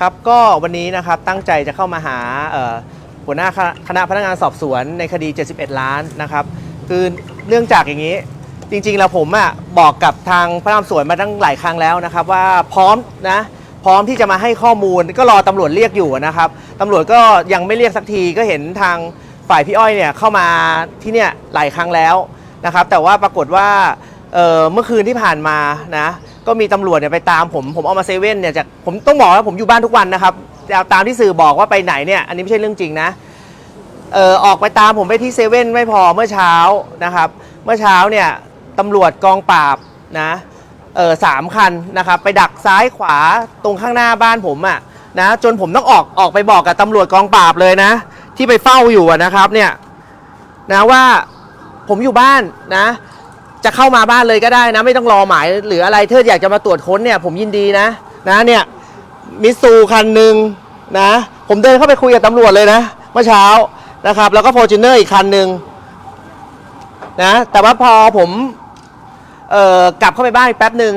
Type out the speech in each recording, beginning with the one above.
ครับก็วันนี้นะครับตั้งใจจะเข้ามาหาหัวหน้าคณะพนักงานสอบสวนในคดี 71 ล้านนะครับคือเนื่องจากอย่างนี้จริงๆแล้วผมอะบอกกับทางพนักงานสอบสวนมาตั้งหลายครั้งแล้วนะครับว่าพร้อมนะพร้อมที่จะมาให้ข้อมูลก็รอตำรวจเรียกอยู่นะครับตำรวจก็ยังไม่เรียกสักทีก็เห็นทางฝ่ายพี่อ้อยเนี่ยเข้ามาที่เนี่ยหลายครั้งแล้วนะครับแต่ว่าปรากฏว่า เอ่อเมื่อคืนที่ผ่านมานะก็มีตำรวจเนี่ยไปตามผมผมเอามาเซเว่นเนี่ยจากผมต้องบอกว่าผมอยู่บ้านทุกวันนะครับแต่ตามที่สื่อบอกว่าไปไหนเนี่ยอันนี้ไม่ใช่เรื่องจริงนะเอ่อออกไปตามผมไปที่เซเว่นไม่พอเมื่อเช้านะครับ เมื่อเช้าเนี่ยตำรวจกองปราบนะเออสามคันนะครับไปดักซ้ายขวาตรงข้างหน้าบ้านผมอะ่ะนะจนผมต้องออกออกไปบอกกับตำรวจกองปราบเลยนะ ที่ไปเฝ้าอยู่นะครับเนี่ยนะว่าผมอยู่บ้านนะ จะเข้ามาบ้านเลยก็ได้นะ ไม่ต้องรอหมายหรืออะไรเธออยากจะมาตรวจค้นเนี่ยผมยินดีนะ นะเนี่ยมิสซูคันหนึ่งนะ ผมเดินเข้าไปคุยกับตำรวจเลยนะเมื่อเช้านะครับ แล้วก็ฟอร์จูเนอร์อีกคันหนึ่งนะ แต่ว่าพอผมเอ่อกลับเข้าไปบ้านอีกแป๊บหนึ่ง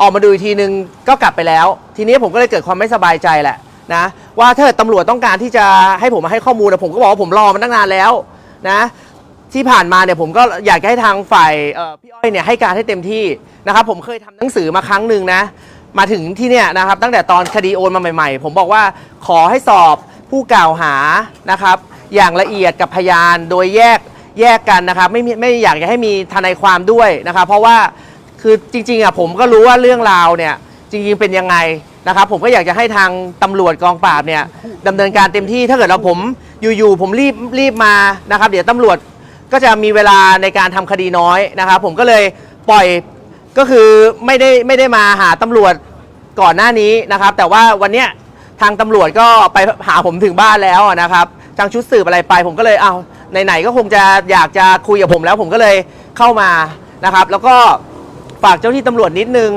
ออกมาดูอีกทีหนึ่งก็กลับไปแล้ว ทีนี้ผมก็เลยเกิดความไม่สบายใจแหละนะว่าถ้าตำรวจต้องการที่จะให้ผมมาให้ข้อมูลนะผมก็บอกว่าผมรอมาตั้งนานแล้วนะ ที่ผ่านมาเนี่ยผมก็อยากให้ทางฝ่ายพี่อ้อยเนี่ยให้การให้เต็มที่นะครับผมเคยทำหนังสือมาครั้งหนึ่งนะมาถึงที่เนี่ยนะครับตั้งแต่ตอนคดีโอนมาใหม่ ๆ ผมบอกว่าขอให้สอบผู้กล่าวหานะครับอย่างละเอียดกับพยานโดยแยกแยกกันนะครับไม่ไม่อยากจะให้มีทนายความด้วยนะครับเพราะว่าคือจริงๆอะผมก็รู้ว่าเรื่องราวเนี่ยจริงๆเป็นยังไงนะครับผมก็อยากจะให้ทางตำรวจกองปราบเนี่ยดำเนินการเต็มที่ถ้าเกิดเราผมอยู่ๆผมรีบรีบมานะครับ เดี๋ยวตำรวจ ก็จะมีเวลาในการทำคดีน้อยนะครับ ผมก็เลยปล่อยก็คือไม่ได้ไม่ได้มาหาตำรวจก่อนหน้านี้นะครับ แต่ว่าวันเนี้ยทางตำรวจก็ไปหาผมถึงบ้านแล้วนะครับทางชุดสืบอะไรไป ผมก็เลยเอาไหนๆก็คงจะอยากจะคุยกับผมแล้ว ผมก็เลยเข้ามานะครับ แล้วก็ฝากเจ้าที่ตำรวจนิดนึง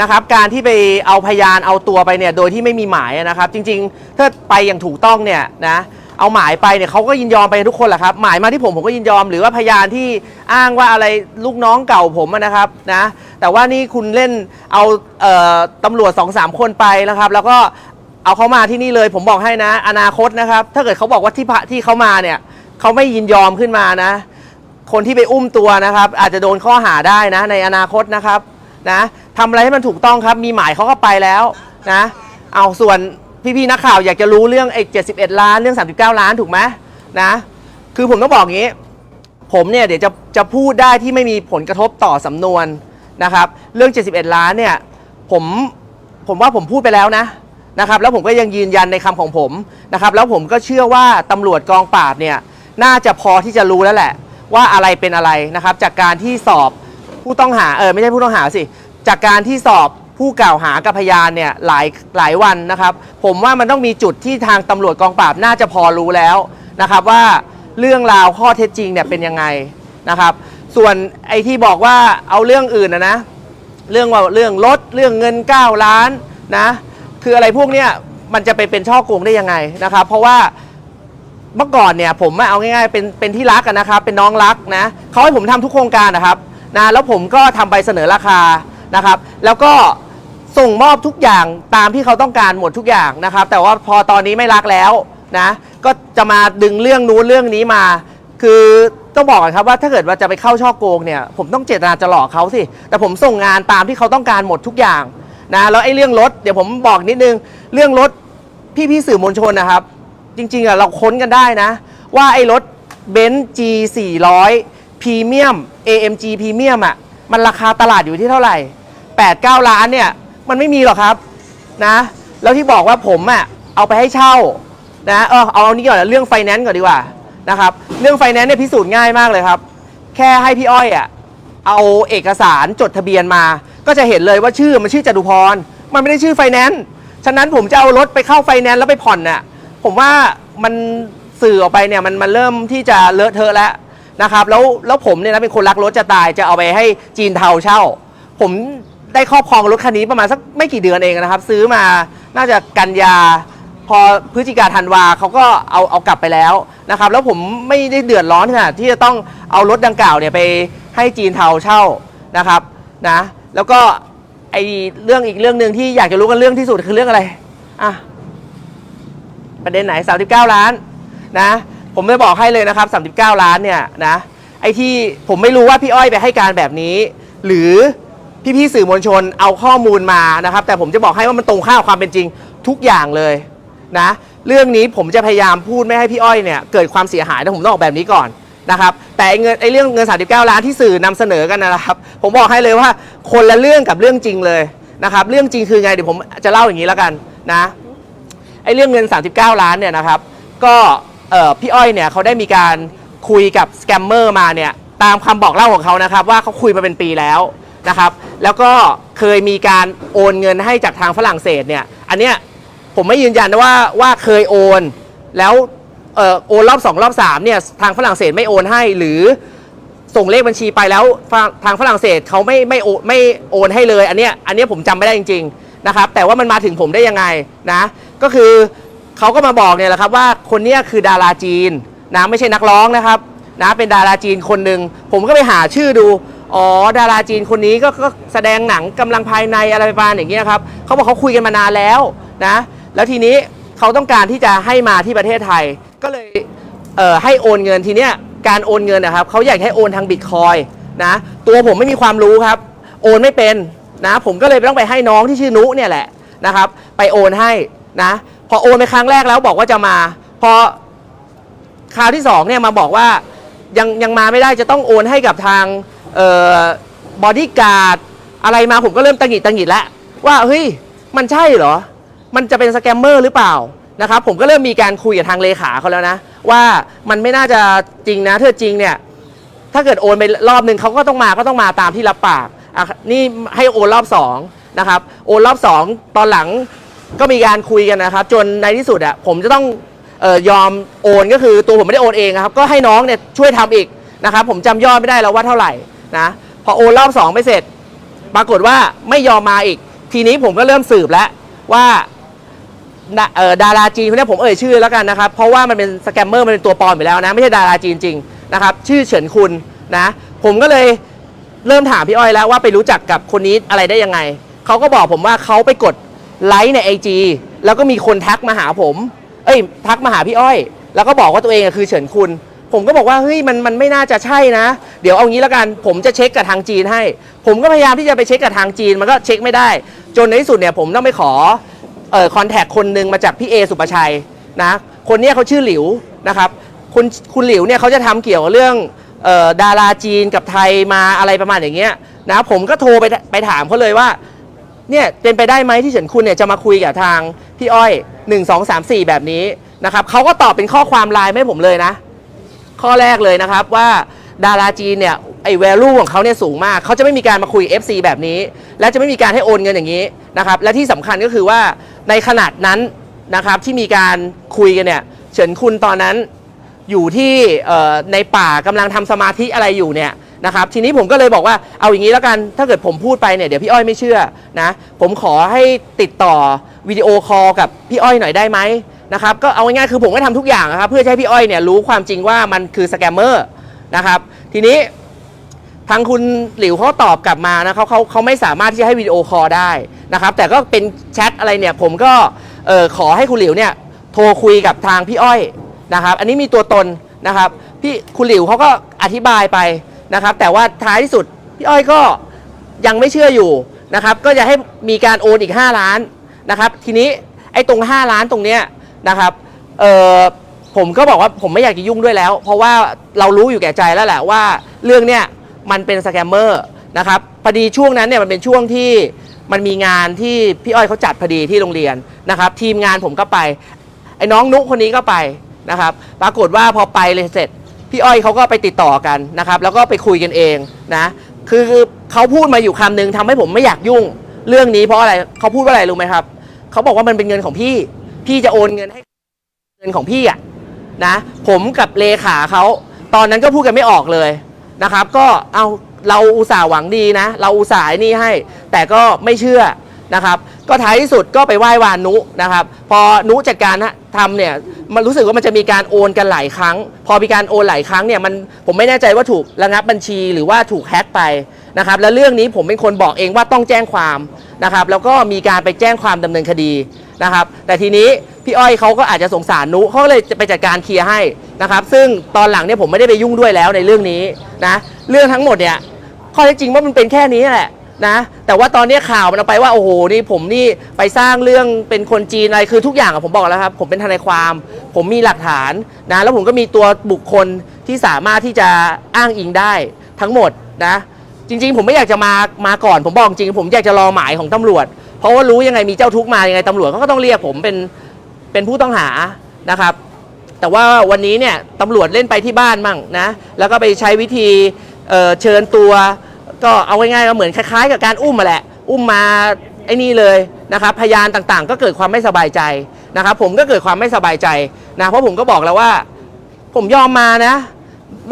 นะครับ การที่ไปเอาพยานเอาตัวไปเนี่ยโดยที่ไม่มีหมายนะครับ จริง ๆ ถ้าไปอย่างถูกต้องเนี่ยนะ เอาหมายไปเนี่ยเขาก็ยินยอมไปทุกคนแหละครับหมายมาที่ผมผมก็ยินยอม หรือว่าพยานที่อ้างว่าอะไรลูกน้องเก่าผมอะนะครับนะแต่ว่านี่คุณเล่นเอาเอ่อตำรวจสองสามคนไปนะครับ แล้วก็เอาเขามาที่นี่เลยผมบอกให้นะ อนาคตนะครับ ถ้าเกิดเขาบอกว่าที่พระที่เขามาเนี่ยเขาไม่ยินยอมขึ้นมานะ คนที่ไปอุ้มตัวนะครับ อาจจะโดนข้อหาได้นะ ในอนาคตนะครับนะทำอะไรให้มันถูกต้องครับ มีหมายเขาก็ไปแล้วนะ เอาส่วน พี่ๆนักข่าวอยากจะรู้เรื่องไอ้71 ล้านเรื่อง 39 ล้านถูกไหมนะ คือผมต้องบอกงี้ ผมเนี่ยเดี๋ยวจะจะพูดได้ที่ไม่มีผลกระทบต่อสำนวนนะครับ เรื่อง 71 ล้านเนี่ยผมผมว่าผมพูดไปแล้วนะนะครับ แล้วผมก็ยังยืนยันในคำของผมนะครับ แล้วผมก็เชื่อว่าตำรวจกองปราบเนี่ยน่าจะพอที่จะรู้แล้วแหละ ว่าอะไรเป็นอะไรนะครับ จากการที่สอบผู้ต้องหาเออไม่ใช่ผู้ต้องหาสิจากการที่สอบ ผู้กล่าวหากับพยานเนี่ยหลายหลายวันนะครับ ผมว่ามันต้องมีจุดที่ทางตำรวจกองปราบน่าจะพอรู้แล้วนะครับว่าเรื่องราวข้อเท็จจริงเนี่ยเป็นยังไงนะครับ ส่วนไอ้ที่บอกว่าเอาเรื่องอื่นนะนะเรื่องว่าเรื่องรถเรื่องเงิน 9 ล้านนะคืออะไรพวกเนี้ยมันจะไปเป็นช่อโกงได้ยังไงนะครับ เพราะว่าเมื่อก่อนเนี่ยผมอะเอาง่ายๆเป็นเป็นที่รักกันนะครับ เป็นน้องรักนะเขาให้ผมทำทุกโครงการนะครับนะแล้วผมก็ทำใบเสนอราคานะครับ แล้วก็ ส่งมอบทุกอย่างตามที่เขาต้องการหมดทุกอย่างนะครับ แต่ว่าพอตอนนี้ไม่รักแล้วนะ ก็จะมาดึงเรื่องนู้นเรื่องนี้มา คือต้องบอกก่อนครับว่าถ้าเกิดว่าจะไปเข้าช่อโกงเนี่ย ผมต้องเจตนาจะหลอกเขาสิ แต่ผมส่งงานตามที่เขาต้องการหมดทุกอย่างนะแล้วไอ้เรื่องรถเดี๋ยวผมบอกนิดนึงเรื่องรถพี่พี่สื่อมวลชนนะครับ จริงๆอะเราค้นกันได้นะ ว่าไอ้รถเบนซ์ G 400พรีเมียม AMG พรีเมียมอะมันราคาตลาดอยู่ที่เท่าไหร่8 9 ล้านเนี่ย มันไม่มีหรอกครับนะ แล้วที่บอกว่าผมอะเอาไปให้เช่านะเออเอาเอันนี้ก่อนเรื่องไฟแนนซ์ก่อนดีกว่านะครับเรื่องไฟแนนซ์เนี่ยพิสูจน์ง่ายมากเลยครับ แค่ให้พี่อ้อยอะเอาเอกสารจดทะเบียนมา ก็จะเห็นเลยว่าชื่อมันชื่อจตุพร มันไม่ได้ชื่อไฟแนนซ์ฉะนั้นผมจะเอารถไปเข้าไฟแนนซ์แล้วไปผ่อนน่ะผมว่ามันสื่อออกไปเนี่ยมันมันเริ่มที่จะเลอะเทอะแล้วนะครับแล้วแล้วผมเนี่ยนะเป็นคนรักรถจะตายจะเอาไปให้จีนเทาเช่า ผม ได้ครอบครองรถคันนี้ประมาณสักไม่กี่เดือนเองนะครับ ซื้อมาน่าจะกันยา พอพฤศจิกาธันวาเขาก็เอาเอากลับไปแล้วนะครับ แล้วผมไม่ได้เดือดร้อนขนาดที่จะต้องเอารถดังกล่าวเนี่ยไปให้จีนเทาเช่านะครับนะแล้วก็ไอเรื่องอีกเรื่องหนึ่งที่อยากจะรู้กันเรื่องที่สุดคือเรื่องอะไรอะประเด็นไหน 39 ล้านนะผมจะบอกให้เลยนะครับ 39 ล้านเนี่ยนะไอที่ผมไม่รู้ว่าพี่อ้อยไปให้การแบบนี้ หรือ พี่ๆสื่อมวลชนเอาข้อมูลมานะครับ แต่ผมจะบอกให้ว่ามันตรงข้ามความเป็นจริงทุกอย่างเลยนะเรื่องนี้ผมจะพยายามพูดไม่ให้พี่อ้อยเนี่ยเกิดความเสียหายนะผมต้องออกแบบนี้ก่อนนะครับแต่เงินไอ้เรื่องเงิน 39 ล้านที่สื่อนำเสนอกันนะครับ ผมบอกให้เลยว่าคนละเรื่องกับเรื่องจริงเลยนะครับเรื่องจริงคือไงเดี๋ยวผมจะเล่าอย่างนี้แล้วกันนะไอ้เรื่องเงิน 39 ล้านเนี่ยนะครับ ก็พี่อ้อยเนี่ยเขาได้มีการคุยกับสแกมเมอร์มาเนี่ยตามคำบอกเล่าของเขานะครับว่าเขาคุยมาเป็นปีแล้ว นะครับ แล้วก็เคยมีการโอนเงินให้จากทางฝรั่งเศสเนี่ย อันเนี้ยผมไม่ยืนยันนะว่าว่าเคยโอน แล้วเออโอนรอบ 2 รอบ 3 เนี่ยทางฝรั่งเศสไม่โอนให้หรือส่งเลขบัญชีไปแล้วทางฝรั่งเศสเขาไม่ไม่โอนไม่โอนให้เลย อันเนี้ยอันเนี้ยผมจำไม่ได้จริง ๆนะครับ แต่ว่ามันมาถึงผมได้ยังไงนะ ก็คือเขาก็มาบอกเนี่ยแหละครับว่าคนเนี้ยคือดาราจีนนะไม่ใช่นักร้องนะครับนะเป็นดาราจีนคนหนึ่งผมก็ไปหาชื่อดู อ๋อดาราจีนคนนี้ก็ก็แสดงหนังกำลังภายในอะไรประมาณอย่างเงี้ยครับเขาบอกเขาคุยกันมานานแล้วนะแล้วทีนี้เขาต้องการที่จะให้มาที่ประเทศไทย ก็เลยเอ่อให้โอนเงินทีเนี้ยการโอนเงินนะครับเขาอยากให้โอนทางบิตคอยนะตัวผมไม่มีความรู้ครับ โอนไม่เป็นนะผมก็เลยต้องไปให้น้องที่ชื่อนุเนี่ยแหละนะครับ ไปโอนให้นะ พอโอนไปครั้งแรกแล้วบอกว่าจะมา พอคราวที่สองเนี่ยมาบอกว่ายังยังมาไม่ได้จะต้องโอนให้กับทาง บอดี้การ์ดอะไรมาผมก็เริ่มตังหิดตังหิดแล้วว่าเฮ้ยมันใช่เหรอ มันจะเป็นสแกมเมอร์หรือเปล่านะครับผมก็เริ่มมีการคุยกับทางเลขาเขาแล้วนะ ว่ามันไม่น่าจะจริงนะถ้าจริงเนี่ยถ้าเกิดโอนไปรอบหนึ่งเขาก็ต้องมาก็ต้องมาตามที่รับปากอะนี่ให้โอนรอบสองนะครับโอนรอบสองตอนหลังก็มีการคุยกันนะครับ จนในที่สุดอะผมจะต้องออยอมโอนก็คือตัวผมไม่ได้โอนเองครับก็ให้น้องเนี่ยช่วยทำอีกนะครับผมจำยอดไม่ได้แล้วว่าเท่าไหร่ นะพอโอนรอบสองไปเสร็จ ปรากฏว่าไม่ยอมมาอีก ทีนี้ผมก็เริ่มสืบแล้วว่าดาราจีนคนนี้ผมเอ่ยชื่อแล้วกันนะครับ เพราะว่ามันเป็นสแกมเมอร์มันเป็นตัวปลอมอยู่แล้วนะ ไม่ใช่ดาราจีนจริงนะครับชื่อเฉินคุณนะผมก็เลยเริ่มถามพี่อ้อยแล้วว่าไปรู้จักกับคนนี้อะไรได้ยังไง เขาก็บอกผมว่าเขาไปกดไลค์ใน IG แล้วก็มีคนทักมาหาผม เอ้ยทักมาหาพี่อ้อย แล้วก็บอกว่าตัวเองคือเฉินคุณ ผมก็บอกว่าเฮ้ยมันมันไม่น่าจะใช่นะ เดี๋ยวเอางี้แล้วกัน ผมจะเช็คกับทางจีนให้ ผมก็พยายามที่จะไปเช็คกับทางจีนมันก็เช็คไม่ได้ จนในที่สุดเนี่ยผมต้องไปขอเอ่อคอนแทคคนหนึ่งมาจากพี่เอสุปชัยนะ คนเนี้ยเขาชื่อหลิวนะครับ คุณคุณหลิวเนี่ยเขาจะทำเกี่ยวกับเรื่องเอ่อดาราจีนกับไทยมาอะไรประมาณอย่างเงี้ยนะผมก็โทรไปไปถามเขาเลยว่าเนี่ยเป็นไปได้ไหมที่เฉินคุณเนี่ยจะมาคุยกับทางพี่อ้อย 1 2 3 4 แบบนี้นะครับเขาก็ตอบเป็นข้อความไลน์ให้ผมเลยนะ ข้อแรกเลยนะครับว่าดาราจีนเนี่ยไอ้ value ของเขาเนี่ยสูงมาก เขาจะไม่มีการมาคุย FC แบบนี้ และจะไม่มีการให้โอนเงินอย่างนี้นะครับและที่สำคัญก็คือว่าในขนาดนั้นนะครับที่มีการคุยกันเนี่ยเฉินคุณตอนนั้นอยู่ที่ในป่ากำลังทำสมาธิอะไรอยู่เนี่ยนะครับทีนี้ผมก็เลยบอกว่าเอาอย่างนี้แล้วกันถ้าเกิดผมพูดไปเนี่ยเดี๋ยวพี่อ้อยไม่เชื่อนะผมขอให้ติดต่อวิดีโอคอลกับพี่อ้อยหน่อยได้ไหม นะครับก็เอาง่ายๆคือผมก็ทำทุกอย่างนะครับเพื่อให้พี่อ้อยเนี่ยรู้ความจริงว่ามันคือสแกมเมอร์นะครับทีนี้ทางคุณหลิวเขาตอบกลับมานะเขาเขาเขาไม่สามารถที่จะให้วิดีโอคอลได้นะครับแต่ก็เป็นแชทอะไรเนี่ยผมก็เออขอให้คุณหลิวเนี่ยโทรคุยกับทางพี่อ้อยนะครับอันนี้มีตัวตนนะครับพี่คุณหลิวเขาก็อธิบายไปนะครับแต่ว่าท้ายที่สุดพี่อ้อยก็ยังไม่เชื่ออยู่นะครับก็จะให้มีการโอนอีก 5 ล้านนะครับทีนี้ไอ้ตรง 5 ล้านตรงเนี้ย นะครับเออผมก็บอกว่าผมไม่อยากจะยุ่งด้วยแล้ว เพราะว่าเรารู้อยู่แก่ใจแล้วแหละว่า เรื่องเนี้ยมันเป็นสแกมเมอร์นะครับพอดีช่วงนั้นเนี่ยมันเป็นช่วงที่มันมีงานที่พี่อ้อยเขาจัดพอดีที่โรงเรียนนะครับ ทีมงานผมก็ไป ไอ้น้องนุคนนี้ก็ไปนะครับ ปรากฏว่าพอไปเลยเสร็จ พี่อ้อยเขาก็ไปติดต่อกันนะครับ แล้วก็ไปคุยกันเองนะคือเขาพูดมาอยู่คำนึงทำให้ผมไม่อยากยุ่ง เรื่องนี้เพราะอะไรเขาพูดว่าอะไรรู้ไหมครับเขาบอกว่ามันเป็นเงินของพี่ พี่จะโอนเงินให้เงินของพี่อะนะ ผมกับเลขาเขาตอนนั้นก็พูดกันไม่ออกเลยนะครับ ก็เอาเราอุตส่าห์หวังดีนะ เราอุตส่าห์นี่ให้ แต่ก็ไม่เชื่อนะครับ ก็ท้ายที่สุดก็ไปไหว้วานนุนะครับ พอนุจัดการทำเนี่ยมันรู้สึกว่ามันจะมีการโอนกันหลายครั้ง พอมีการโอนหลายครั้งเนี่ยมันผมไม่แน่ใจว่าถูกระงับบัญชีหรือว่าถูกแฮ็กไปนะครับ แล้วเรื่องนี้ผมเป็นคนบอกเองว่าต้องแจ้งความนะครับ แล้วก็มีการไปแจ้งความดำเนินคดี นะครับ แต่ทีนี้พี่อ้อยเขาก็อาจจะสงสารนุเขาเลยจะไปจัดการเคลียร์ให้นะครับ ซึ่งตอนหลังเนี่ยผมไม่ได้ไปยุ่งด้วยแล้วในเรื่องนี้นะ เรื่องทั้งหมดเนี่ยข้อเท็จจริงว่ามันเป็นแค่นี้แหละนะแต่ว่าตอนนี้ข่าวมันเอาไปว่าโอ้โหนี่ผมนี่ไปสร้างเรื่องเป็นคนจีนอะไรคือทุกอย่างอะผมบอกแล้วครับผมเป็นทนายความ ผมมีหลักฐานนะแล้วผมก็มีตัวบุคคลที่สามารถที่จะอ้างอิงได้ทั้งหมดนะจริง ๆ ผมไม่อยากจะมามาก่อน ผมบอกจริงผมอยากจะรอหมายของตำรวจ เพราะว่ารู้ยังไงมีเจ้าทุกข์มายังไงตำรวจเขาก็ต้องเรียกผมเป็นเป็นผู้ต้องหานะครับ แต่ว่าวันนี้เนี่ยตำรวจเล่นไปที่บ้านมั่งนะแล้วก็ไปใช้วิธีเเชิญตัว ก็เอาง่ายๆก็เหมือนคล้ายๆ กับการอุ้มมาแหละ อุ้มมาไอ้นี่เลยนะครับพยานต่างๆ ก็เกิดความไม่สบายใจนะครับ ผมก็เกิดความไม่สบายใจนะเพราะผมก็บอกแล้วว่า ผมยอมมานะ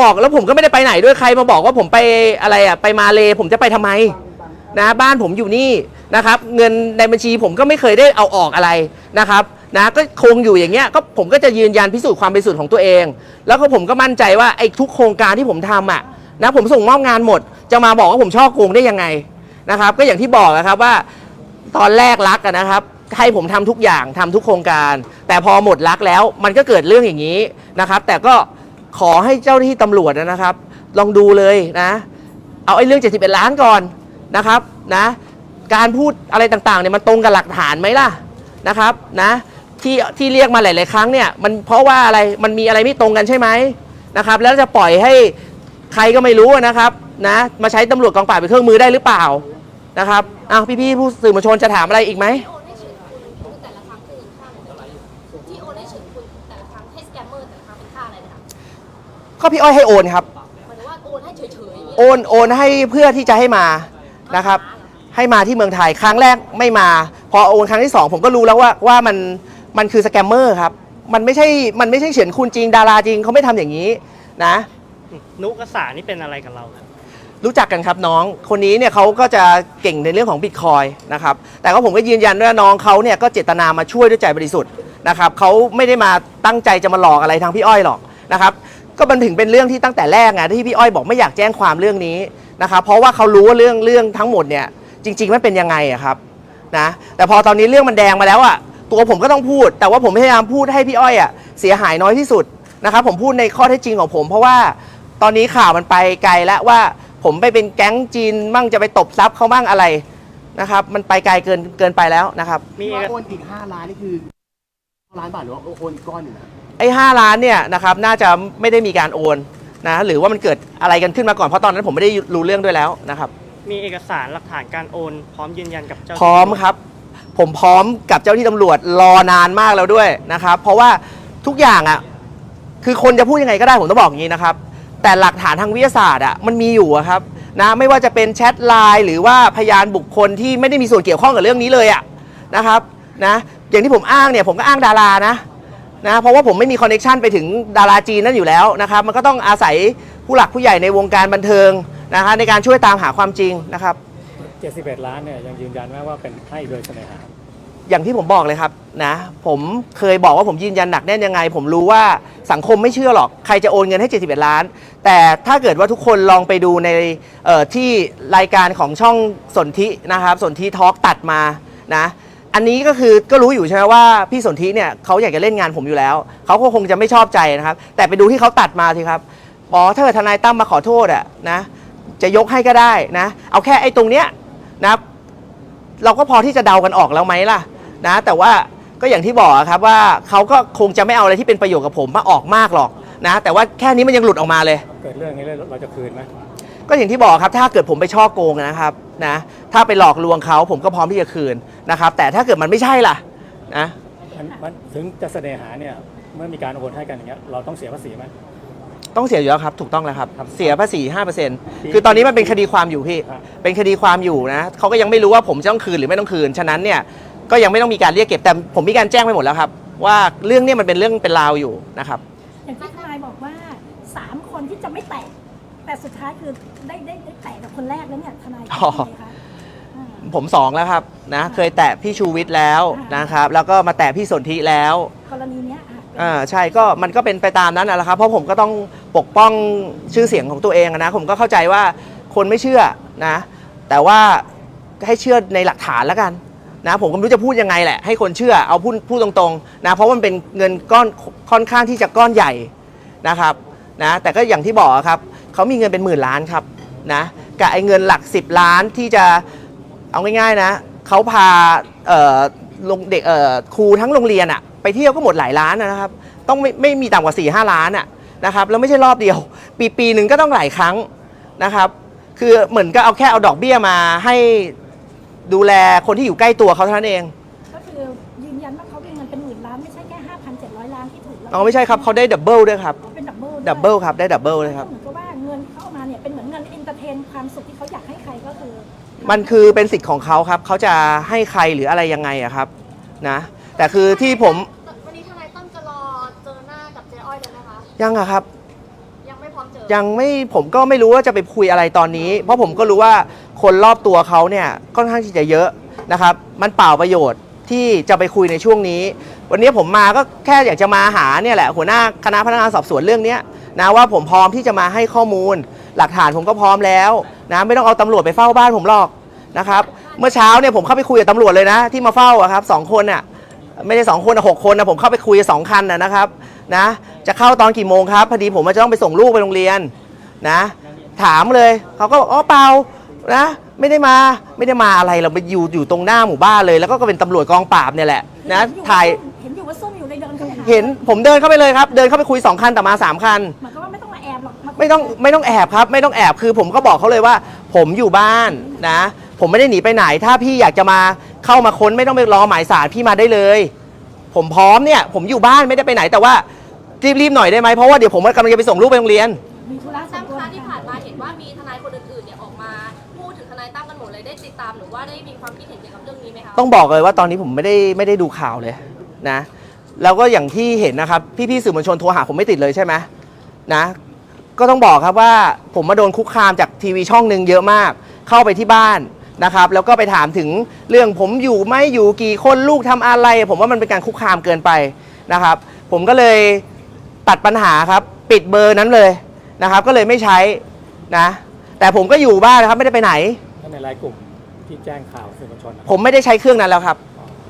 บอกแล้วผมก็ไม่ได้ไปไหนด้วยใครมาบอกว่าผมไปอะไรอะไปมาเลผมจะไปทำไมนะบ้านผมอยู่นี่ นะครับเงินในบัญชีผมก็ไม่เคยได้เอาออกอะไรนะครับนะก็คงอยู่อย่างเงี้ยก็ผมก็จะยืนยันพิสูจน์ความบริสุทธิ์ของตัวเอง แล้วก็ผมก็มั่นใจว่าไอ้ทุกโครงการที่ผมทำอะนะผมส่งมอบงานหมด จะมาบอกว่าผมช่อโกงได้ยังไงนะครับก็อย่างที่บอกนะครับว่าตอนแรกรักนะครับให้ผมทำทุกอย่างทำทุกโครงการ แต่พอหมดรักแล้วมันก็เกิดเรื่องอย่างนี้นะครับ แต่ก็ขอให้เจ้าหน้าที่ตำรวจนะครับ ลองดูเลยนะ เอาไอ้เรื่อง 71 ล้านก่อนนะครับนะ การพูดอะไรต่างๆเนี่ยมันตรงกับหลักฐานไหมล่ะนะครับนะที่ที่เรียกมาหลาย ๆ ครั้งเนี่ยมันเพราะว่าอะไรมันมีอะไรไม่ตรงกันใช่ไหมนะครับ แล้วจะปล่อยให้ใครก็ไม่รู้นะครับนะมาใช้ตำรวจกองปราบเป็นเครื่องมือได้หรือเปล่านะครับอ้าวพี่ ๆ ผู้สื่อมวลชนจะถามอะไรอีกไหม ที่โอนให้เฉินคุณคือแต่ละครั้งคือค่าเงินเท่าไหร่ที่โอนให้เฉินคุณแต่ละครั้งให้สแกมเมอร์แต่ละครั้งเป็นค่าอะไรนะคะก็พี่อ้อยให้โอนครับ หมายถึงว่าโอนให้เฉยๆอย่างเงี้ยโอนโอนให้เพื่อที่จะให้มานะครับ ให้มาที่เมืองไทยครั้งแรกไม่มา พอโอนครั้งที่สองผมก็รู้แล้วว่าว่ามันมันคือสแกมเมอร์ครับ มันไม่ใช่มันไม่ใช่เฉินคุณจริงดาราจริงเขาไม่ทำอย่างนี้นะนุกษานี่เป็นอะไรกับเราครับรู้จักกันครับน้องคนนี้เนี่ยเขาก็จะเก่งในเรื่องของบิตคอยนะครับแต่ก็ผมก็ยืนยันว่าน้องเขาเนี่ยก็เจตนามาช่วยด้วยใจบริสุทธิ์นะครับเขาไม่ได้มาตั้งใจจะมาหลอกอะไรทางพี่อ้อยหรอกนะครับก็มันถึงเป็นเรื่องที่ตั้งแต่แรกไงที่พี่อ้อยบอกไม่อยากแจ้งความเรื่องนี้นะครับเพราะว่าเขารู้ว่าเรื่องเรื่องทั้งหมดเนี่ย จริงๆมันเป็นยังไงอะครับนะแต่พอตอนนี้เรื่องมันแดงมาแล้วอะตัวผมก็ต้องพูด แต่ว่าผมพยายามพูดให้พี่อ้อยอะเสียหายน้อยที่สุดนะครับผมพูดในข้อเท็จจริงของผม เพราะว่าตอนนี้ข่าวมันไปไกลแล้วว่าผมไปเป็นแก๊งจีนมั่งจะไปตบทรัพย์เขามั่งอะไรนะครับ มันไปไกลเกินเกินไปแล้วนะครับมีที่เอกว่าโอนอีก5ล้านนี่คือล้านบาทหรือว่าโอนอีกก้อนหนึ่งนะไอ้ห้าล้านเนี่ยนะครับน่าจะไม่ได้มีการโอนนะหรือว่ามันเกิดอะไรกันขึ้นมาก่อนเพราะตอนนั้นผมไม่ได้รู้เรื่องด้วยแล้วนะครับ มีเอกสารหลักฐานการโอน พร้อมยืนยันกับเจ้าพร้อมครับ ผมพร้อมกับเจ้าที่ตำรวจรอนานมากแล้วด้วยนะครับ เพราะว่าทุกอย่างอะคือคนจะพูดยังไงก็ได้ผมต้องบอกอย่างนี้นะครับ แต่หลักฐานทางวิทยาศาสตร์อะมันมีอยู่อะครับนะไม่ว่าจะเป็นแชทไลน์หรือว่าพยานบุคคลที่ไม่ได้มีส่วนเกี่ยวข้องกับเรื่องนี้เลยอะนะครับนะอย่างที่ผมอ้างเนี่ยผมก็อ้างดารานะนะเพราะว่าผมไม่มีคอนเนคชันไปถึงดาราจีนนั่นอยู่แล้วนะครับ มันก็ต้องอาศัย ผู้หลักผู้ใหญ่ในวงการบันเทิงนะคะในการช่วยตามหาความจริงนะครับ 71 ล้านเนี่ยยังยืนยันไหมว่าเป็นให้โดยเสน่หา อย่างที่ผมบอกเลยครับนะผมเคยบอกว่าผมยืนยันหนักแน่นยังไง ผมรู้ว่าสังคมไม่เชื่อหรอก ใครจะโอนเงินให้ 71 ล้าน แต่ถ้าเกิดว่าทุกคนลองไปดูในเอ่อที่รายการของช่องสนธินะครับสนธิทอล์กตัดมานะอันนี้ก็คือก็รู้อยู่ใช่ไหมว่าพี่สนธิเนี่ยเขาอยากจะเล่นงานผมอยู่แล้ว เขาก็คงจะไม่ชอบใจนะครับ แต่ไปดูที่เขาตัดมาสิครับ อ๋อถ้าเกิดทนายตั้มมาขอโทษอะนะจะยกให้ก็ได้นะ เอาแค่ไอ้ตรงเนี้ยนะครับเราก็พอที่จะเดากันออกแล้วไหมล่ะนะแต่ว่าก็อย่างที่บอกอะครับว่าเขาก็คงจะไม่เอาอะไรที่เป็นประโยชน์กับผมมาออกมากหรอกนะแต่ว่าแค่นี้มันยังหลุดออกมาเลย เกิดเรื่องนี้แล้วเราจะคืนไหมก็อย่างที่บอกครับถ้าเกิดผมไปช่อโกงนะครับนะถ้าไปหลอกลวงเขาผมก็พร้อมที่จะคืนนะครับ แต่ถ้าเกิดมันไม่ใช่ล่ะนะมันมันถึงจะเสน่หาเนี่ยเมื่อมีการโอนให้กันอย่างเงี้ยเราต้องเสียภาษีไหม ต้องเสียอยู่แล้วครับ ถูกต้องแล้วครับ ครับเสียภาษี 5%คือตอนนี้มันเป็นคดีความอยู่พี่ครับเป็นคดีความอยู่นะเขาก็ยังไม่รู้ว่าผมจะต้องคืนหรือไม่ต้องคืน ฉะนั้นเนี่ย ก็ยังไม่ต้องมีการเรียกเก็บ แต่ผมมีการแจ้งไปหมดแล้วครับ ว่าเรื่องเนี้มันเป็นเรื่องเป็นราวอยู่นะครับ อย่างที่ทนายบอกว่าสามคนที่จะไม่แตะแต่สุดท้ายคือได้ได้ได้แตะกับคนแรกแล้วเนี่ยทนายอ๋อคิดยังไงคะอ่าผมสองแล้วครับนะ เคยแตะพี่ชูวิทย์แล้วอ่านนะครับ แล้วก็มาแตะพี่สนธิแล้ว กรณีเนี้ย อ่าใช่ก็มันก็เป็นไปตามนั้นนะแหละครับ เพราะผมก็ต้องปกป้องชื่อเสียงของตัวเองอะนะผมก็เข้าใจว่าคนไม่เชื่อนะ แต่ว่าให้เชื่อในหลักฐานแล้วกันนะผมก็ไม่รู้จะพูดยังไงแหละให้คนเชื่อเอาพูดพูดตรงๆนะเพราะมันเป็นเงินก้อนค่อนข้างที่จะก้อนใหญ่นะครับนะแต่ก็อย่างที่บอกครับเขามีเงินเป็นหมื่นล้านครับนะกับไอ้เงินหลัก 10 ล้านที่จะเอาง่ายๆนะเขาพาเอ่อลงเด็กเอ่อครูทั้งโรงเรียนอะ ไปเที่ยวก็หมดหลายล้านนะครับ ต้องไม่ไม่มีต่ำกว่า4ี่ห้าล้านอะนะครับแล้วไม่ใช่รอบเดียว ปีปีหนึ่งก็ต้องหลายครั้งนะครับ คือเหมือนก็เอาแค่เอาดอกเบี้ยมาให้ดูแลคนที่อยู่ใกล้ตัวเขาเท่านั้นเองก็คือยืนยันว่าเขามีเงินเป็นหมื่นล้านไม่ใช่แค่ห้าพันเจ็ดร้อยล้านที่ถูกแล้วอ๋อไม่ใช่ครับเขาได้ดับเบิลด้วยครับเป็นดับเบิลดับเบิลครับได้ดับเบิลเลยครับเหมือนกับว่าเงินที่เข้ามาเนี่ยเป็นเหมือนเงินเอนเตอร์เทนความสุขที่เขาอยากให้ใครก็คือ มันคือเป็นสิทธิ์ของเขาครับเขาจะให้ใครหรืออะไรยังไงอะครับนะ แต่คือที่ผมวันนี้ทนายตั้มจะรอเจอหน้ากับเจ๊อ้อยเลยไหมคะ ยังอะครับ ยังไม่พร้อมเจอ ยังไม่ผมก็ไม่รู้ว่าจะไปคุยอะไรตอนนี้ เพราะผมก็รู้ว่าคนรอบตัวเขาเนี่ยค่อนข้างที่จะเยอะนะครับ มันเปล่าประโยชน์ที่จะไปคุยในช่วงนี้ วันนี้ผมมาก็แค่อยากจะมาหาเนี่ยแหละหัวหน้าคณะพนักงานสอบสวนเรื่องเนี้ยนะว่าผมพร้อมที่จะมาให้ข้อมูล หลักฐานผมก็พร้อมแล้วนะไม่ต้องเอาตำรวจไปเฝ้าบ้านผมหรอกนะครับ เมื่อเช้าเนี่ยผมเข้าไปคุยกับตำรวจเลยนะ ที่มาเฝ้าอะครับสองคนน่ะ ไม่ได้สองคนอะหกคนนะผมเข้าไปคุยกับสองคันนะนะครับนะจะเข้าตอนกี่โมงครับพอดีผมจะต้องไปส่งลูกไปโรงเรียนนะ ถามเลยเขาก็บอกอ๋อเปล่านะไม่ได้มาไม่ได้มาอะไรเราไปอยู่อยู่ตรงหน้าหมู่บ้านเลย แล้วก็เป็นตำรวจกองปราบเนี่ยแหละนะถ่ายเห็นอยู่ว่าซุ่มอยู่ในเดินเข้าไปหาเห็นผมเดินเข้าไปเลยครับ เดินเข้าไปคุยสองคันแต่มาสามคันเหมือนกับว่าไม่ต้องมาแอบหรอกาคุยไม่ต้องไม่ต้องแอบครับ ไม่ต้องแอบคือผมก็บอกเขาเลยว่า ผมอยู่บ้านนะ ผมไม่ได้หนีไปไหน ถ้าพี่อยากจะมา เข้ามาค้นไม่ต้องไปรอหมายสารพี่มาได้เลย ผมพร้อมเนี่ย ผมอยู่บ้านไม่ได้ไปไหน แต่ว่ารีบๆหน่อยได้ไหมเพราะว่าเดี๋ยวผมกำลังจะไปส่งลูกไปโรงเรียน มีธุระส่วตั้นมตัวคะที่ผ่านมาเห็นว่ามีทนายคนอื่นๆเนี่ยออกมาพูดถึงทนายตั้มกันหมดเลยได้ติดตามหรือว่าได้มีความคิดเห็นเกี่ยวกับเรื่องนี้ไหมคะต้องบอกเลยว่าตอนนี้ผมไม่ได้ไม่ได้ดูข่าวเลยนะ แล้วก็อย่างที่เห็นนะครับพี่ๆสื่อมวลชนโทรหาผมไม่ติดเลยใช่ไหมนะ ก็ต้องบอกครับว่าผมมาโดนคุกคามจากทีวีช่องหนึ่งเยอะมาก เข้าไปที่บ้าน นะครับแล้วก็ไปถามถึงเรื่องผมอยู่ไม่อยู่กี่คนลูกทำอะไร ผมว่ามันเป็นการคุกคามเกินไปนะครับ ผมก็เลยตัดปัญหาครับปิดเบอร์นั้นเลยนะครับ ก็เลยไม่ใช้นะ แต่ผมก็อยู่บ้านนะครับไม่ได้ไปไหนถ้าในรายกลุ่มที่แจ้งข่าวสื่อมวลชนนะครับผมไม่ได้ใช้เครื่องนั้นแล้วครับ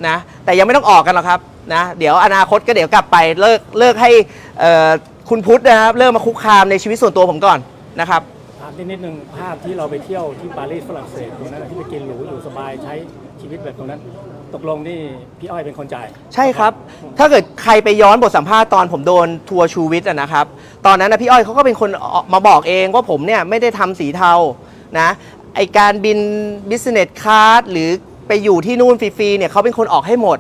นะแต่ยังไม่ต้องออกกันหรอกครับนะเดี๋ยวอนาคตก็เดี๋ยวกลับไปเลิกเลิกให้เอ่อคุณพุทธนะครับเลิกมาคุกคามในชีวิตส่วนตัวผมก่อนนะครับถาม นิดนิดนึงภาพที่เราไปเที่ยวที่ปารีสฝรั่งเศสตรงนั้นที่ไปกินหรูอยู่สบายใช้ชีวิตแบบตรงนั้น ตกลงนี่พี่อ้อยเป็นคนจ่าย ใช่ครับ ถ้าเกิดใครไปย้อนบทสัมภาษณ์ตอนผมโดนทัวร์ชูวิทย์อะนะครับ ตอนนั้นนะพี่อ้อยเขาก็เป็นคนออกมาบอกเองว่าผมเนี่ยไม่ได้ทำสีเทานะ ไอการบิน business class หรือไปอยู่ที่นู่นฟรีๆเนี่ยเขาเป็นคนออกให้หมด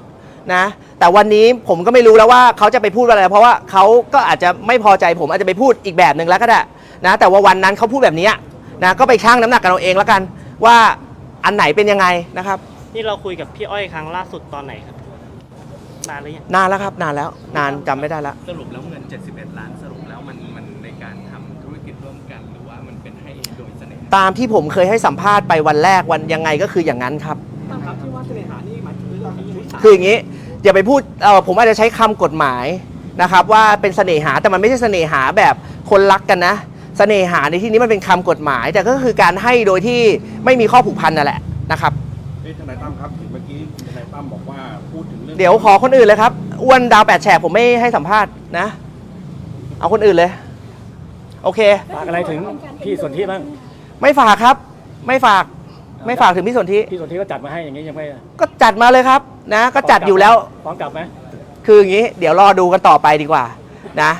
นะ แต่วันนี้ผมก็ไม่รู้แล้วว่าเขาจะไปพูดอะไร เพราะว่าเขาก็อาจจะไม่พอใจผมอาจจะไปพูดอีกแบบหนึ่งแล้วก็ได้ นะแต่ว่าวันนั้นเขาพูดแบบนี้นะก็ไปชั่งน้ำหนักกันเอาเองแล้วกัน ว่าอันไหนเป็นยังไงนะครับ นี่เราคุยกับพี่อ้อยครั้งล่าสุดตอนไหนครับนานหรือยังนานแล้วครับนานแล้วนานจำไม่ได้แล้วสรุปแล้วเงิน 71 ล้านสรุปแล้วมันมันในการทำธุรกิจร่วมกันหรือว่ามันเป็นให้โดยเสน่ห์ตามที่ผมเคยให้สัมภาษณ์ไปวันแรกวันยังไงก็คืออย่างนั้นครับครับที่ว่าเสน่หานี่หมายถึงเรามีชู้สาวคืออย่างนี้อย่าไปพูดเอ่อผมอาจจะใช้คำกฎหมายนะครับว่าเป็นเสน่หาแต่มันไม่ใช่เสน่หาแบบคนรักกันนะ เสน่หาในที่นี้มันเป็นคำกฎหมาย แต่ก็คือการให้โดยที่ไม่มีข้อผูกพันนั่นแหละนะครับเอ้ยทนายตั้มครับเห็นเมื่อกี้ทนายตั้มบอกว่าพูดถึงเรื่องเดี๋ยวขอคนอื่นเลยครับอ้วนดาวแปดแฉกผมไม่ให้สัมภาษณ์นะ เอาคนอื่นเลย โอเคฝากอะไรถึงพี่สนธิบ้างไม่ฝากครับ ไม่ฝากไม่ฝากถึงพี่สนธิพี่สนธิก็จัดมาให้อย่างนี้ยังไม่ก็จัดมาเลยครับนะ ก็จัดอยู่แล้วฟ้องกลับไหมคืออย่างนี้ เดี๋ยวรอดูกันต่อไปดีกว่านะ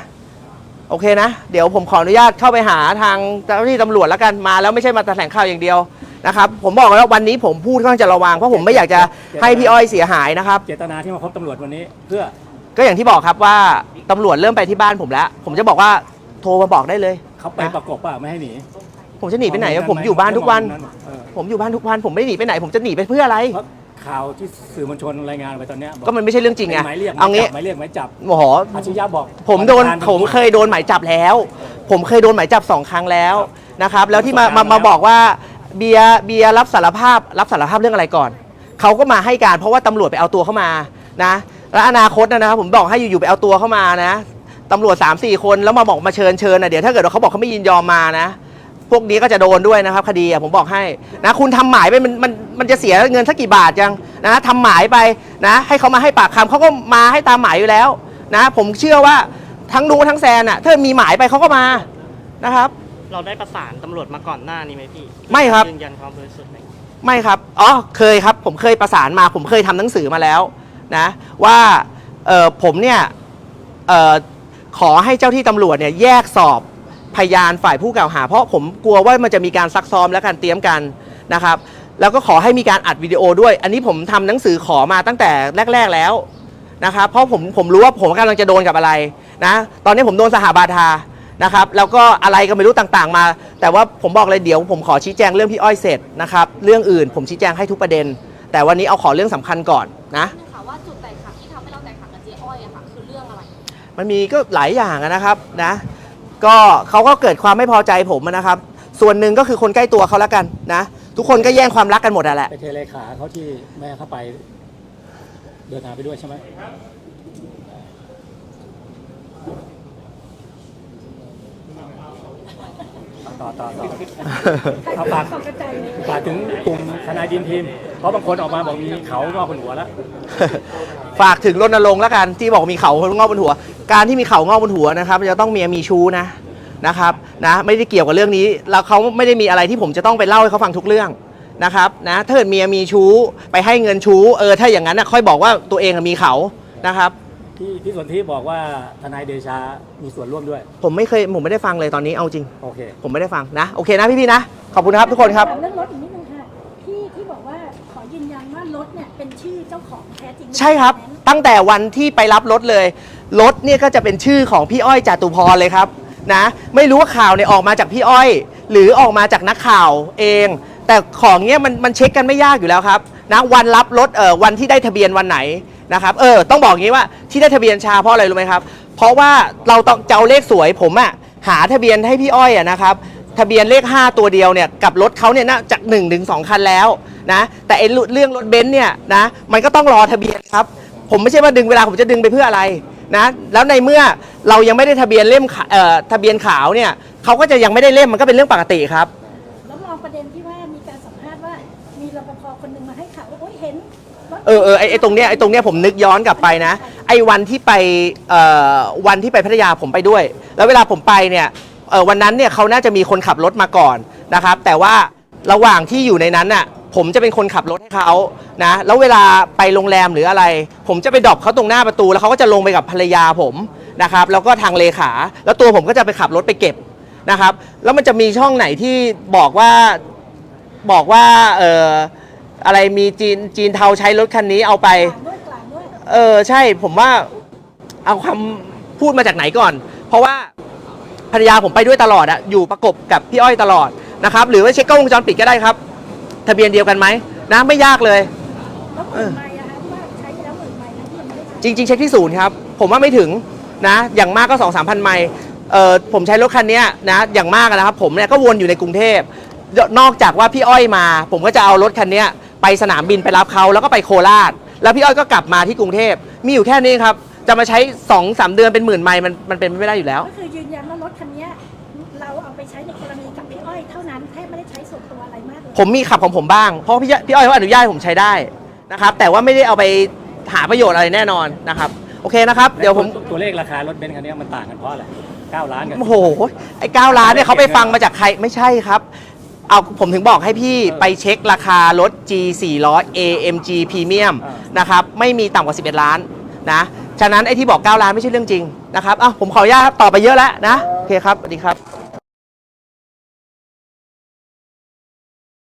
โอเคนะ เดี๋ยวผมขออนุญาตเข้าไปหาทางเจ้าหน้าที่ตำรวจแล้วกันมาแล้วไม่ใช่มาแถลงข่าวอย่างเดียวนะครับผมบอกแล้ววันนี้ผมพูดค่อนข้างจะระวังเพราะผมไม่อยากจะให้พี่อ้อยเสียหายนะครับเจตนาที่มาพบตำรวจวันนี้เพื่อก็อย่างที่บอกครับว่าตำรวจเริ่มไปที่บ้านผมแล้ว ผมจะบอกว่าโทรมาบอกได้เลยเขาไปประกบเปล่าไม่ให้หนีผมจะหนีไปไหนอะผมอยู่บ้านทุกวันเออผมอยู่บ้านทุกวัน ผมไม่ได้หนีไปไหน ผมจะหนีไปเพื่ออะไรเพราะ ข่าวที่สื่อมวลชนรายงานไปตอนเนี้ยบอกก็มันไม่ใช่เรื่องจริงไงหมายเรียกเอางี้หมายเรียกหมายจับโอ้โหอาชิยะบอกผมโดนประธาผมเคยโดนหมายจับแล้ว ผมเคยโดนหมายจับสองครั้งแล้วนะครับ แล้วที่มาประสบมาการณ์มาบอกว่าเบียร์เบียร์รับสารภาพรับสารภาพเรื่องอะไรก่อน เขาก็มาให้การเพราะว่าตำรวจไปเอาตัวเข้ามานะ แล้วอนาคตนะนะครับผมบอกให้อยู่ๆไปเอาตัวเข้ามานะตำรวจ3ามสี่คนแล้วมาบอกมาเชิญเชิญนะเดี๋ยวถ้าเกิดว่าเขาบอกเขาไม่ยินยอมมานะ พวกนี้ก็จะโดนด้วยนะครับ คดีอะผมบอกให้นะคุณทำหมายไปมันมันมันจะเสียเงินสักกี่บาทยังนะทำหมายไปนะให้เขามาให้ปากคำเขาก็มาให้ตามหมายอยู่แล้วนะผมเชื่อว่าทั้งนูทั้งแซนอะถ้ามีหมายไปเขาก็มานะครับ เราได้ประสานตำรวจมาก่อนหน้านี้ไหมพี่ ไม่ครับยืนยันความบริสุทธิ์ไหมไม่ครับอ๋อเคยครับ ผมเคยประสานมา ผมเคยทำหนังสือมาแล้วนะว่าเออผมเนี่ยเออขอให้เจ้าที่ตำรวจเนี่ยแยกสอบ พยานฝ่ายผู้กล่าวหา เพราะผมกลัวว่ามันจะมีการซักซ้อมและการเตรียมกันนะครับ แล้วก็ขอให้มีการอัดวิดีโอด้วย อันนี้ผมทำหนังสือขอมาตั้งแต่แรก ๆแล้วนะครับ เพราะผมผมรู้ว่าผมกำลังจะโดนกับอะไรนะ ตอนนี้ผมโดนสหบาทานะครับ แล้วก็อะไรก็ไม่รู้ต่างๆมา แต่ว่าผมบอกเลยเดี๋ยวผมขอชี้แจงเรื่องพี่อ้อยเสร็จนะครับ เรื่องอื่นผมชี้แจงให้ทุกประเด็น แต่วันนี้เอาขอเรื่องสำคัญก่อนนะค่ะว่าจุดแตกหักที่ทำให้เราแตกหักกับเจ๊อ้อยอะค่ะคือเรื่องอะไร มันมีก็หลายอย่างอะนะครับนะ ก็เขาก็เกิดความไม่พอใจผมอะนะครับ ส่วนหนึ่งก็คือคนใกล้ตัวเขาแล้วกันนะ ทุกคนก็แย่งความรักกันหมดอะแหละไปเทเลขาเขาที่แม่ให้เข้าไป เดินทางไปด้วยใช่ไหมต่อต่อต่อเอาฝากตกกระจายเลยฝากถึงกลุ่มทนายดีมทีม เพราะบางคนออกมาบอกมีเขางอกบนหัวแล้ว ฝากถึงรณรงค์แล้วกันที่บอกมีเขางอกบนหัว การที่มีเขางอกบนหัวนะครับจะต้องเมียมีชู้นะนะครับนะไม่ได้เกี่ยวกับเรื่องนี้แล้วเขาไม่ได้มีอะไรที่ผมจะต้องไปเล่าให้เขาฟังทุกเรื่องนะครับนะถ้าเกิดเมียมีชู้ไปให้เงินชู้เออถ้าอย่างนั้นนะค่อยบอกว่าตัวเองอะมีเขานะครับที่ที่ส่วนที่บอกว่าทนายเดชา มีส่วนร่วมด้วย ผมไม่เคยผมไม่ได้ฟังเลยตอนนี้เอาจริง โอเค ผมไม่ได้ฟังนะ โอเคนะพี่ๆนะ ขอบคุณครับทุกคนครับถามเรื่องรถอีกนิดนึงค่ะที่ที่บอกว่าขอยืนยันว่ารถเนี่ยเป็นชื่อเจ้าของแท้จริงใช่ครับ ตั้งแต่วันที่ไปรับรถเลย รถเนี่ยก็จะเป็นชื่อของพี่อ้อยจาตุพรเลยครับนะไม่รู้ว่าข่าวเนี่ยออกมาจากพี่อ้อย หรือออกมาจากนักข่าวเอง แต่ของเนี้ยมันมันเช็คกันไม่ยากอยู่แล้วครับนะวันรับรถเออวันที่ได้ทะเบียนวันไหนนะครับเออต้องบอกอย่างนี้ว่าที่ได้ทะเบียนชาเพราะอะไรรู้ไหมครับ เพราะว่าเราต้องจะเอาเลขสวยผมอะหาทะเบียนให้พี่อ้อยอะนะครับทะเบียนเลข 5 ตัวเดียวเนี่ยกับรถเขาเนี่ยน่าจาก1ถึง2คันแล้วนะแต่ไอ้เรื่องรถเบนซ์เนี่ยนะมันก็ต้องรอทะเบียนครับ ผมไม่ใช่ว่าดึงเวลาผมจะดึงไปเพื่ออะไรนะแล้วในเมื่อเรายังไม่ได้ทะเบียนเล่มขาเอ่อทะเบียนขาวเนี่ยเขาก็จะยังไม่ได้เล่มมันก็เป็นเรื่องปกติครับ แล้วมองประเด็นที่ว่ามีการสัมภาษณ์ว่ามีรปภคนหนึ่งมาให้ข่าวว่าโอ๊ยเห็นรถเออเออไอไอตรงเนี้ยไอตรงเนี้ยผมนึกย้อนกลับไปนะ ไอวันที่ไปเอ่อวันที่ไปพัทยาผมไปด้วย แล้วเวลาผมไปเนี่ยเออวันนั้นเนี่ยเขาน่าจะมีคนขับรถมาก่อนนะครับ แต่ว่าระหว่างที่อยู่ในนั้นน่ะ ผมจะเป็นคนขับรถให้เขานะ แล้วเวลาไปโรงแรมหรืออะไร ผมจะไปดรอปเขาตรงหน้าประตู แล้วเขาก็จะลงไปกับภรรยาผมนะครับ แล้วก็ทางเลขา แล้วตัวผมก็จะไปขับรถไปเก็บนะครับ แล้วมันจะมีช่องไหนที่บอกว่าบอกว่าเอออะไรมีจีนจีนเทาใช้รถคันนี้เอาไป เออใช่ผมว่าเอาคำพูดมาจากไหนก่อน เพราะว่าภรรยาผมไปด้วยตลอดอะอยู่ประกบกับพี่อ้อยตลอดนะครับ หรือว่าเช็คกล้องวงจรปิดก็ได้ครับ ทะเบียนเดียวกันไหมนะไม่ยากเลย แล้วหมื่นไมล์อะคะที่ว่าใช้ไปแล้วหมื่นไมล์นะที่ยังไม่ได้ใช้จริง ๆ เช็คที่ศูนย์ครับ ผมว่าไม่ถึงนะ อย่างมากก็2 3 0 0 0 ไมล์เออผมใช้รถคันเนี้ยนะ อย่างมากนะครับ ผมเนี่ยก็วนอยู่ในกรุงเทพ นอกจากว่าพี่อ้อยมา ผมก็จะเอารถคันเนี้ยไปสนามบินไปรับเขาแล้วก็ไปโคราช แล้วพี่อ้อยก็กลับมาที่กรุงเทพ มีอยู่แค่นี้ครับ จะมาใช้2อสเดือนเป็นหมื่นไมล์มันมันเป็นไม่ได้อยู่แล้ว ก็คือยืนยันว่ารถคันเนี้ยเราเอาไปใช้ในกรณีกับพี่อ้อยเท่านั้นแทบไม่ได้ใช้ส่วนตัวอะไรมาก ผมมีขับของผมบ้าง เพราะพี่พี่อ้อยเขาอนุญาตให้ผมใช้ได้นะครับ แต่ว่าไม่ได้เอาไปหาประโยชน์อะไรแน่นอนนะครับ โอเคนะครับ เดี๋ยวผม ตัวตัวเลขราคารถเบนซ์คันนี้มันต่างกันเพราะอะไร9ล้านกับ โอ้โห ไอ้เก้าล้านเนี่ยเขาไปฟังมาจากใครไม่ใช่ครับ เอาผมถึงบอกให้พี่ไปเช็คราคารถ G 4 0 0 AMG Premium นะครับ ไม่มีต่ำกว่า 11 ล้านนะ ฉะนั้นไอ้ที่บอก 9 ล้านไม่ใช่เรื่องจริงนะครับอ้าวผมขออนุญาตครับต่อไปเยอะแล้วนะ โอเคครับ สวัสดีครับ